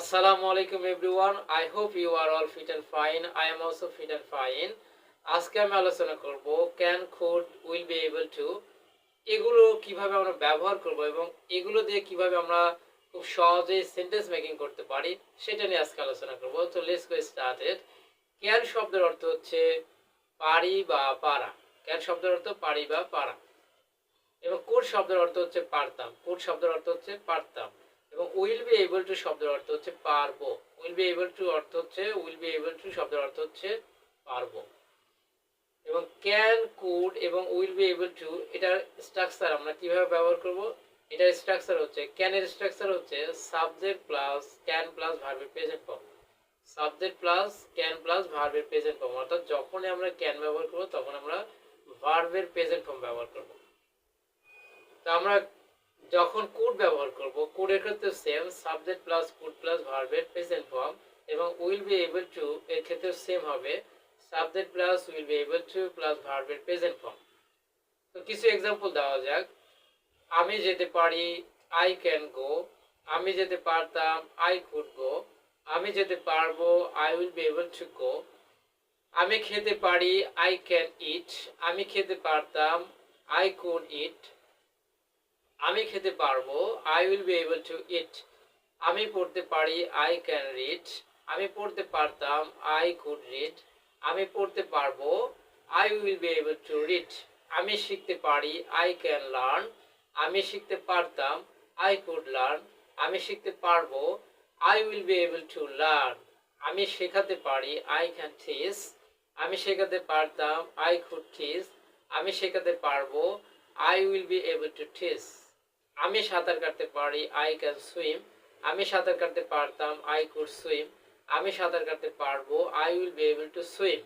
Assalamu আলাইকুম everyone. I hope you are all fit and fine. I am also fit and fine. আজকে আমি আলোচনা করব can could will be able to এগুলো কীভাবে আমরা ব্যবহার করব এবং এগুলো দিয়ে কীভাবে আমরা খুব সহজে সেন্টেন্স মেকিং করতে পারি, সেটা নিয়ে আজকে আলোচনা করব তো লেটস গো স্টার্টেড ক্যান শব্দের অর্থ হচ্ছে পারি বা পারা ক্যান শব্দের অর্থ পারি বা পারা এবং কোড শব্দের অর্থ হচ্ছে পারতাম কোড শব্দের অর্থ হচ্ছে পারতাম এবং উইল বি এবল টু শব্দের অর্থ হচ্ছে পারব। উইল বি এবল টু অর্থ হচ্ছে উইল বি এবল টু শব্দের অর্থ হচ্ছে পারব। এবং ক্যান কুড এবং উইল বি এবল টু এটার স্ট্রাকচার আমরা কীভাবে ব্যবহার করব? এটার স্ট্রাকচার হচ্ছে ক্যানের স্ট্রাকচার হচ্ছে সাবজেক্ট প্লাস ক্যান প্লাস ভার্বের present form subject plus can plus ভার্বের প্রেজেন্ট ফর্ম অর্থাৎ যখনই আমরা ক্যান ব্যবহার করব, তখন আমরা ভার্বের প্রেজেন্ট ফর্ম ব্যবহার করব। তো আমরা যখন কোড ব্যবহার করব, কোডের ক্ষেত্রে same subject plus could plus ভার্বের প্রেজেন্ট ফর্ম এবং উইল বি এবল টু এর ক্ষেত্রে সেম হবে subject plus will be able to plus ভার্বের প্রেজেন্ট ফর্ম তো কিছু এক্সাম্পল দেওয়া যাক। আমি যেতে পারি আই ক্যান গো আমি যেতে পারতাম আই কুড গো আমি যেতে পারব I will be able to go আমি খেতে পারি আই ক্যান ইট আমি খেতে পারতাম আই কুড ইট আমি খেতে পারব I will be able to eat আমি পড়তে পারি আই ক্যান রিড আমি পড়তে পারতাম আই কুড রিড আমি পড়তে পারব I will be able to read আমি শিখতে পারি আই ক্যান লার্ন আমি শিখতে পারতাম আই কুড লার্ন আমি শিখতে পারব I will be able to learn আমি শেখাতে পারি আই ক্যান টিস আমি শেখাতে পারতাম আই কুড টিস আমি শেখাতে পারব I will be able to teach আমি সাঁতার কাটতে পারি আই ক্যান সুইম আমি সাঁতার কাটতে পারতাম আই কুড সুইম আমি সাঁতার কাটতে পারব I will be able to swim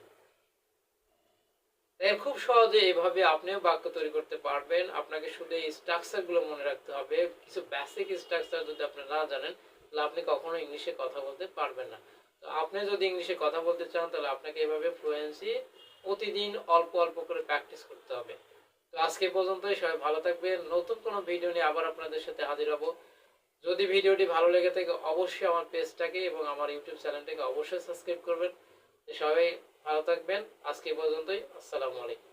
খুব সহজে এইভাবে আপনিও বাক্য তৈরি করতে পারবেন। আপনাকে শুধু এই স্ট্রাকচারগুলো মনে রাখতে হবে। কিছু বেসিক স্ট্রাকচার যদি আপনি না জানেন, তাহলে আপনি কখনো ইংলিশে কথা বলতে পারবেন না। তো আপনি যদি ইংলিশে কথা বলতে চান, তাহলে আপনাকে এভাবে ফ্লুয়েন্সি প্রতিদিন অল্প অল্প করে প্র্যাকটিস করতে হবে। আজকে পর্যন্তই, সবাই ভালো থাকবেন। নতুন কোনো ভিডিও নিয়ে আবার আপনাদের সাথে হাজির হব। যদি ভিডিওটি ভালো লেগে থাকে, অবশ্যই আমার পেজটাকে এবং আমার ইউটিউব চ্যানেলটাকে অবশ্যই সাবস্ক্রাইব করবেন। সবাই ভালো থাকবেন। আজকে পর্যন্তই, আসসালামু আলাইকুম।